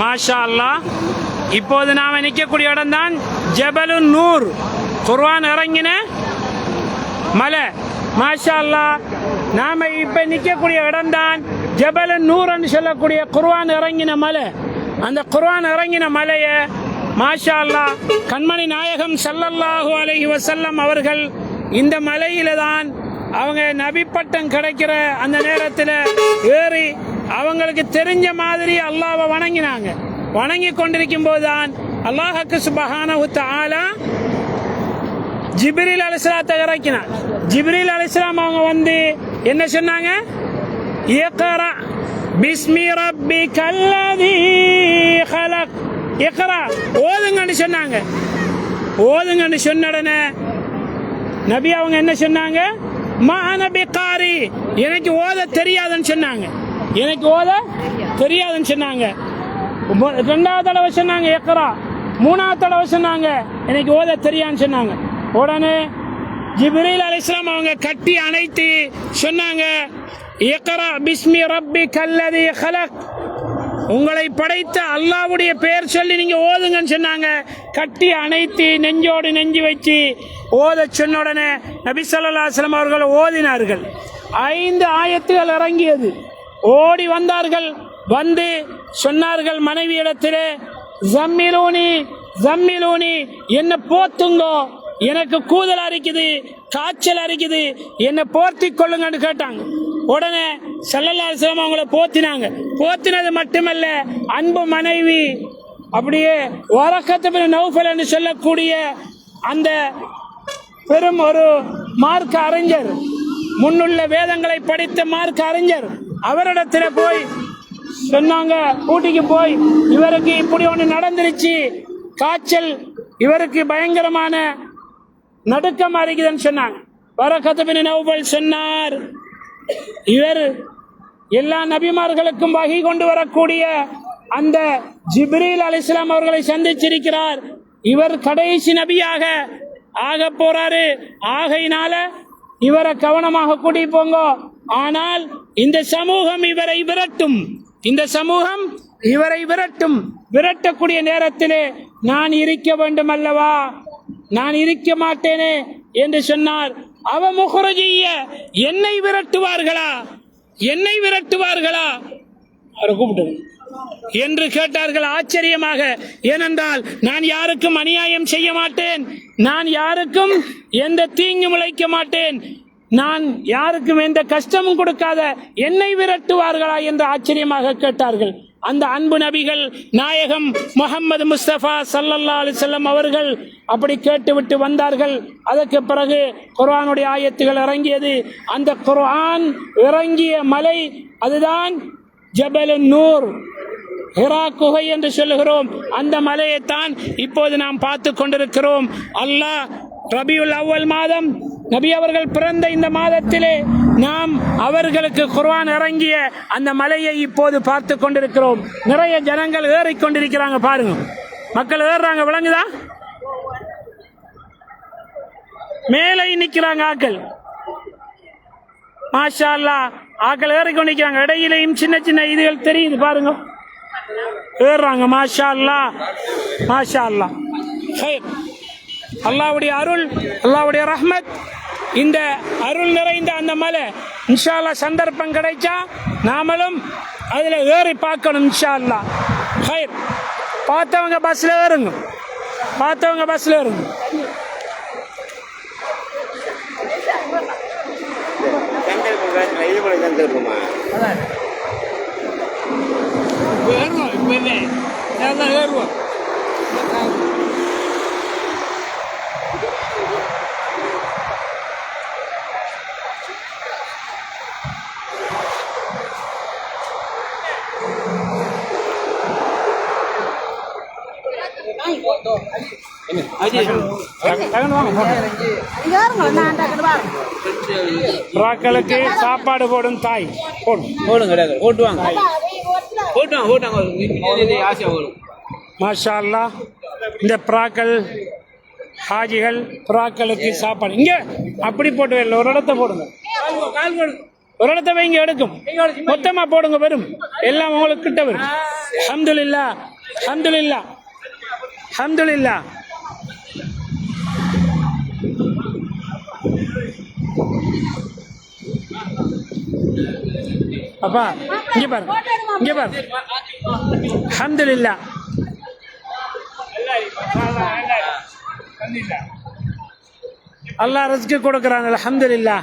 மாஷா அல்லாஹ் இப்போது நாம் நிற்கக்கூடிய இடம்தான் ஜபலு நூர். குர்வான் இறங்கின மலை. மாஷா அல்லாஹ் நாம இப்போ நிற்கக்கூடிய இடம்தான் ஜபலு நூர்னு சொல்லக்கூடிய குர்வான் இறங்கின மலை. அந்த குர்வான் இறங்கின மலையை மாஷா அல்லாஹ் கண்மணி நாயகம் சல்லல்லாஹு அலஹி வசல்லம் அவர்கள் இந்த மலையில தான் அவங்க நபிப்பட்டம் கிடைக்கிற அந்த நேரத்தில் ஏறி அவங்களுக்கு தெரிஞ்ச மாதிரி அல்லாவை வணங்கினாங்க. வணங்கி கொண்டிருக்கும் போதுதான் அல்லாஹுக்கு சுபஹானஹு ஆலா ஜிப்ரில் அலிஸ்லாத்தை இறக்கினார் ஜிப்ரில் அலிஸ்லாம் அவங்க வந்து என்ன சொன்னாங்க? இக்ரா பிஸ்மி ரப்பி கல்லதி ஹலக். இக்ரா ஓதுங்கன்னு சொன்னாங்க. ஓதுங்கன்னு சொன்ன உடனே நபி அவங்க என்ன சொன்னாங்க? மா நபி காரி எனக்கு ஓத தெரியாதுன்னு சொன்னாங்க. எனக்கு ஓத தெரியாதுன்னு சொன்னாங்க. ரெண்டாவது தடவை சொன்னாங்க ஏக்கரா மூணாவது தடவை சொன்னாங்க எனக்கு ஓத தெரியாதுன்னு சொன்னாங்க. உடனே ஜிப்ரீல் அலிஸ்லாம் அவங்க கட்டி அணைத்து சொன்னாங்க ஏக்கரா பிஸ்மி ரப்பி கல்லதி ஹலக். உங்களை படைத்த அல்லாஹ்வுடைய பெயர் சொல்லி நீங்க ஓதுங்கன்னு சொன்னாங்க. கட்டி அணைத்து நெஞ்சோடு நெஞ்சு வச்சு ஓத சொன்ன உடனே நபி ஸல்லல்லாஹு அவர்கள் ஓதினார்கள். ஐந்து ஆயத்துகள் இறங்கியது. ஓடி வந்தார்கள். வந்து சொன்னார்கள் மனைவியிடத்திலே ஜம்மிலூனி ஜம்மிலூனி என்ன போத்துங்கோ. எனக்கு கூதல் அரிக்குது காய்ச்சல் அரிக்குது என்ன போர்த்தி கொள்ளுங்கன்னு கேட்டாங்க. உடனே செல்லல்லால் அவங்கள போத்தினாங்க. போத்தினது மட்டுமல்ல அன்பு மனைவி அப்படியே வரக்கத்து நௌஃபல் என்று சொல்லக்கூடிய அந்த பெரும் ஒரு மார்க்க அறிஞர் முன்னுள்ள வேதங்களை படித்த மார்க்க அறிஞர் அவரிடத்துல போய் சொன்னாங்க. ஊட்டிக்கு போய். இவருக்கு இப்படி ஒன்று நடந்துருச்சு. காய்ச்சல் இவருக்கு பயங்கரமான நடுக்கம் அறிக்குதுன்னு சொன்னாங்க. வரக்கத்து நௌபல் சொன்னார். இவர் எல்லா நபிமார்களுக்கும் வகை கொண்டு வரக்கூடிய அந்த ஜிப்ரீல் அலிஸ்லாம் அவர்களை சந்திச்சிருக்கிறார். இவர் கடைசி நபியாக ஆக போறாரு. ஆகையினால இவரை கவனமாக கூட்டி போங்க. ஆனால் இந்த சமூகம் இவரை விரட்டும். இந்த சமூகம் இவரை விரட்டும். விரட்டக்கூடிய நேரத்திலே நான் இருக்க வேண்டும் அல்லவா நான் இருக்க மாட்டேனே என்று சொன்னார். அவ முகரஜிய என்னை விரட்டுவார்களா? என்னை விரட்டுவார்களா? அவரை கூப்பிட்டு என்று கேட்டார்கள் ஆச்சரியமாக. ஏனென்றால் நான் யாருக்கும் அநியாயம் செய்ய மாட்டேன். நான் யாருக்கும் எந்த தீங்கும் முளைக்க மாட்டேன். நான் யாருக்கும் எந்த கஷ்டமும் கொடுக்காத என்னை விரட்டுவார்களா என்று ஆச்சரியமாக கேட்டார்கள். அந்த அன்பு நபிகள் நாயகம் முகமது முஸ்தபா சல்லல்லா அலிசல்லம் அவர்கள் அப்படி கேட்டுவிட்டு வந்தார்கள். அதற்கு பிறகு குர்ஆனுடைய ஆயத்துகள் இறங்கியது. அந்த குர்ஆன் இறங்கிய மலை அதுதான் ஜபல நூர். ஹிரா குகை என்று சொல்லுகிறோம். அந்த மலையைத்தான் இப்போது நாம் பார்த்து கொண்டிருக்கிறோம். அல்லாஹ் ரபியுல் அவ்வல் மாதம் நபி அவர்கள் பிறந்த இந்த மாதத்திலே நாம் அவர்களுக்கு குர்வான் இறங்கிய அந்த மலையை இப்போது பார்த்து கொண்டிருக்கிறோம். நிறைய ஜனங்கள் ஏறிக்கொண்டிருக்கிறாங்க பாருங்க. மக்கள் ஏறுறாங்க விளங்குதா? மேலே நிற்கிறாங்க ஆக்கள். மாஷா அல்லாஹ் ஆக்கள் ஏறிக்கொண்டிருக்கிறாங்க இடையிலையும் சின்ன சின்ன இதுகள் தெரியுது பாருங்க. ஏறுறாங்க மாஷா அல்லாஹ் மாஷா அல்லாஹ் ஹைர். அருள் அல்லாவுடைய ரஹ்மத் இந்த அருள் நிறைந்த அந்த மலை இன்ஷால்லா சந்தர்ப்பம் கிடைச்சா நாமளும் அதில் ஏறி பார்க்கணும் இன்ஷால்லா ஹைர். பார்த்தவங்க பஸ்ஸில் ஏறுங்க. பார்த்தவங்க பஸ்ஸில் ஏறுங்க. ஏறுவோம் இப்போ இல்லை. ஏறுவோம். புறாக்களுக்கு சாப்பாடு போடும் தாய் போடும் ஓடுங்க கிடையாது ஓட்டுவாங்க ஓட்டுவாங்க ஓட்டாங்க மாஷா இந்த புறாக்கள் ஹாஜிகள் புறாக்களுக்கு சாப்பாடு இங்க அப்படி போட்டு வரல ஒரு இடத்த போடுங்க ஒரு இடத்த வைங்க எடுக்கும் மொத்தமா போடுங்க வரும் எல்லாம் உங்களுக்கு கிட்ட வரும் அல்ஹம்துலில்லா அல்ஹம்துலில்லா அலமதுல்லா அப்பா இங்க பாரு இங்க பாரு. அலமதுல்லா அல்லாஹ் ரஸ்க்கு கொடுக்குறாங்க அலமதுல்லா